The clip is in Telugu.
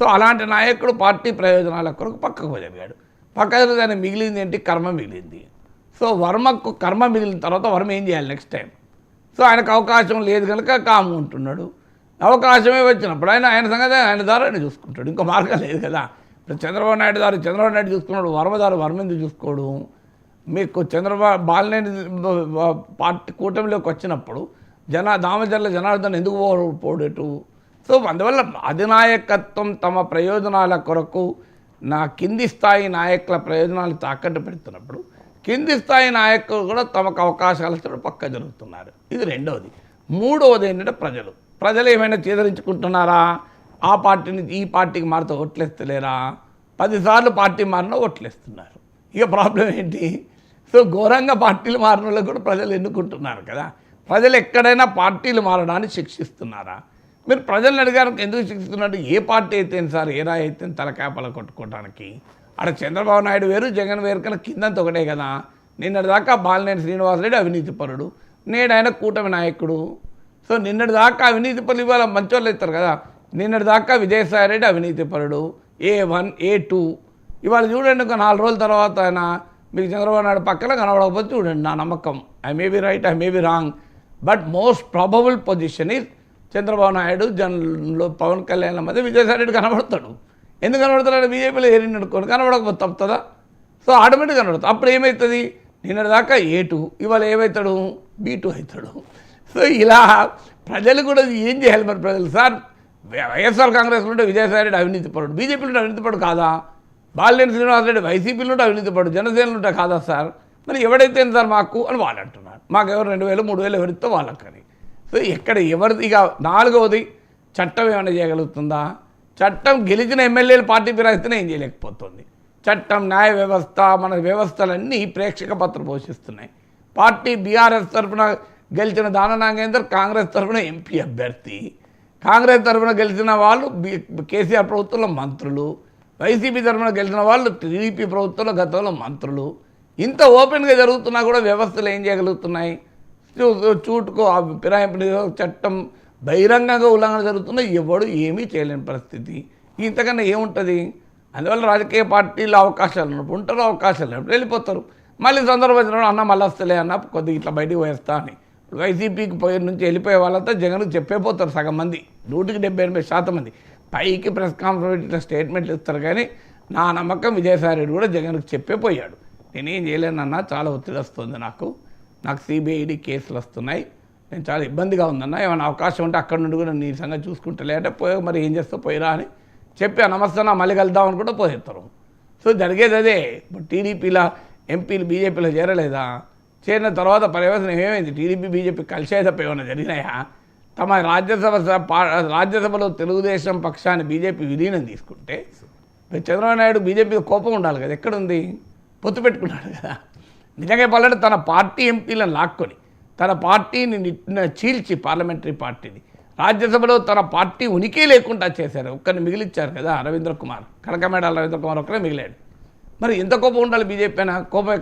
సో అలాంటి నాయకుడు పార్టీ ప్రయోజనాల కొరకు పక్కకు జరిగాడు పక్కకు దాన్ని మిగిలింది ఏంటి? కర్మ మిగిలింది. సో వర్మకు కర్మ మిగిలిన తర్వాత వర్మ ఏం చేయాలి నెక్స్ట్ టైం సో ఆయనకు అవకాశం లేదు కనుక కాము ఉంటున్నాడు అవకాశమే వచ్చినప్పుడు ఆయన ఆయన సంగతి ఆయన ద్వారా ఆయన చూసుకుంటాడు. ఇంకో మార్గం లేదు కదా. ఇప్పుడు చంద్రబాబు నాయుడు దారు చంద్రబాబు నాయుడు చూసుకున్నాడు వర్మ దారు వర్మ ఎందుకు చూసుకోడు? మీకు చంద్రబాబు బాలినేని పార్టీ కూటమిలోకి వచ్చినప్పుడు జన దామచర్ల జనార్దన్ ఎందుకు పో- పోడేటు సో అందువల్ల అధినాయకత్వం తమ ప్రయోజనాల కొరకు నా కింది స్థాయి నాయకుల ప్రయోజనాలు తాకట్టు పెడుతున్నప్పుడు కింది స్థాయి నాయకులు కూడా తమకు అవకాశాలతో పక్క జరుగుతున్నారు. ఇది రెండవది మూడవది ఏంటంటే ప్రజలు. ప్రజలు ఏమైనా చేదరించుకుంటున్నారా? ఆ పార్టీని ఈ పార్టీకి మారితే ఓట్లేస్తలేరా? పదిసార్లు పార్టీ మారినా ఓట్లేస్తున్నారు. ఇక ప్రాబ్లం ఏంటి? సో ఘోరంగా పార్టీలు మారిన కూడా ప్రజలు ఎన్నుకుంటున్నారు కదా. ప్రజలు ఎక్కడైనా పార్టీలు మారడానికి శిక్షిస్తున్నారా? మీరు ప్రజలను అడిగారు ఎందుకు శిక్షిస్తున్నట్టు ఏ పార్టీ అయితే సార్ ఏ రాయి అయితే తలకాపల కొట్టుకోవడానికి అక్కడ చంద్రబాబు నాయుడు వేరు జగన్ వేరు కన్నా కిందంత ఒకటే కదా. నిన్నటి దాకా బాలినేని శ్రీనివాసరెడ్డి అవినీతి పరుడు. నేడు ఆయన కూటమి నాయకుడు. సో నిన్నటి దాకా అవినీతి పరులు ఇవాళ మంచోళ్ళు ఇస్తారు కదా. నిన్నటి దాకా విజయసాయిరెడ్డి అవినీతి పరుడు. A one A two. ఇవాళ చూడండి ఒక నాలుగు రోజుల తర్వాత ఆయన మీకు చంద్రబాబు నాయుడు పక్కన కనబడకపోతే చూడండి నా నమ్మకం. I may be right I may be wrong but most probable position is Chandrababu Naidu జనంలో పవన్ కళ్యాణ్ మధ్య విజయసాయిరెడ్డి కనబడతాడు. ఎందుకు కనబడతాడు బీజేపీలో ఏరిని అనుకోండి కనబడకపోతే తప్పుతుందా? సో ఆటోమేటిక్ కనబడుతుంది అప్పుడు ఏమవుతుంది నిన్నటి దాకా ఏ టూ ఇవాళ ఏమవుతాడు బీ టూ అవుతాడు సో ఇలా ప్రజలు కూడా ఏం చేయాలి మరి ప్రజలు? సార్ వైఎస్ఆర్ కాంగ్రెస్లో ఉంటే విజయసాయిరెడ్డి అవినీతి పడు బీజేపీలో అవినీతి పడు కాదా? బాలినేని శ్రీనివాసరెడ్డి వైసీపీలో అవినీతి పడు జనసేనలో ఉంటే కాదా సార్? మరి ఎవడైతే సార్ మాకు? అని వాళ్ళు అంటున్నారు. మాకు ఎవరు రెండు వేలు మూడు వేలు ఎవరితో వాళ్ళకని ఎక్కడ ఎవరిది? ఇక నాలుగవది చట్టం ఏమైనా చేయగలుగుతుందా? చట్టం గెలిచిన ఎమ్మెల్యేలు పార్టీ ఫిరాయిస్తేనే ఏం చేయలేకపోతుంది. చట్టం న్యాయ వ్యవస్థ మన వ్యవస్థలన్నీ ప్రేక్షక పాత్ర పోషిస్తున్నాయి. పార్టీ బీఆర్ఎస్ తరఫున గెలిచిన దాన నాగేందర్ కాంగ్రెస్ తరఫున ఎంపీ అభ్యర్థి. కాంగ్రెస్ తరఫున గెలిచిన వాళ్ళు బి- కేసీఆర్ ప్రభుత్వంలో మంత్రులు. వైసీపీ తరఫున గెలిచిన వాళ్ళు టీడీపీ ప్రభుత్వంలో గతంలో మంత్రులు. ఇంత ఓపెన్గా జరుగుతున్నా కూడా వ్యవస్థలు ఏం చేయగలుగుతున్నాయి? చూటుకో ఆ ఫిరాయింపు చట్టం బహిరంగంగా ఉల్లంఘన జరుగుతున్నా ఎవడు ఏమీ చేయలేని పరిస్థితి. ఇంతకన్నా ఏముంటుంది? అందువల్ల రాజకీయ పార్టీలు అవకాశాలు ఉన్నప్పుడు ఉంటారు అవకాశాలు ఉన్నప్పుడు వెళ్ళిపోతారు. మళ్ళీ సందర్భం అన్న మళ్ళీ వస్తలే అన్న కొద్దిగా ఇట్లా బయటికి పోయేస్తా అని. వైసీపీకి పోయే నుంచి వెళ్ళిపోయే వాళ్ళంతా జగన్ చెప్పేపోతారు సగం మంది నూటికి డెబ్బై ఎనభై శాతం మంది. పైకి ప్రెస్ కాన్ఫరెన్స్ ఇట్లా స్టేట్మెంట్లు ఇస్తారు కానీ నా నమ్మకం విజయసాయి రెడ్డి కూడా జగన్కి చెప్పే పోయాడు నేనేం చేయలేనన్నా చాలా ఒత్తిడి వస్తుంది నాకు. నాకు సిబిఐడి కేసులు వస్తున్నాయి. నేను చాలా ఇబ్బందిగా ఉందన్న ఏమైనా అవకాశం ఉంటే అక్కడ నుండి కూడా నీ సంగతి చూసుకుంటే అంటే పోయి మరి ఏం చేస్తా పోయిరా అని చెప్పి నమస్తే నా మళ్ళీ కలుద్దాం అని కూడా పోసేస్తారు. సో జరిగేది అదే. ఇప్పుడు టీడీపీలో ఎంపీలు బీజేపీలో చేరలేదా? చేరిన తర్వాత పర్యవసనం ఏమైంది? టీడీపీ బీజేపీ కలిసే తప్ప ఏమైనా జరిగినాయా? తమ రాజ్యసభ పా- రాజ్యసభలో తెలుగుదేశం పక్షాన్ని బీజేపీ విలీనం తీసుకుంటే చంద్రబాబు నాయుడు బీజేపీ కోపం ఉండాలి కదా ఎక్కడుంది? పొత్తు పెట్టుకున్నాడు కదా. నిజంగా చెప్పాలంటే తన పార్టీ ఎంపీలను లాక్కొని తన పార్టీని నిట్టిన చీల్చి పార్లమెంటరీ పార్టీని. రాజ్యసభలో తన పార్టీ ఉనికి లేకుండా చేశారు. ఒక్కరిని మిగిలిచ్చారు కదా రవీంద్ర కుమార్. కనకమేడ రవీంద్ర కుమార్ ఒక్కరే మిగిలాడు. మరి ఎంత కోపం ఉండాలి బీజేపీ అయినా? కోపం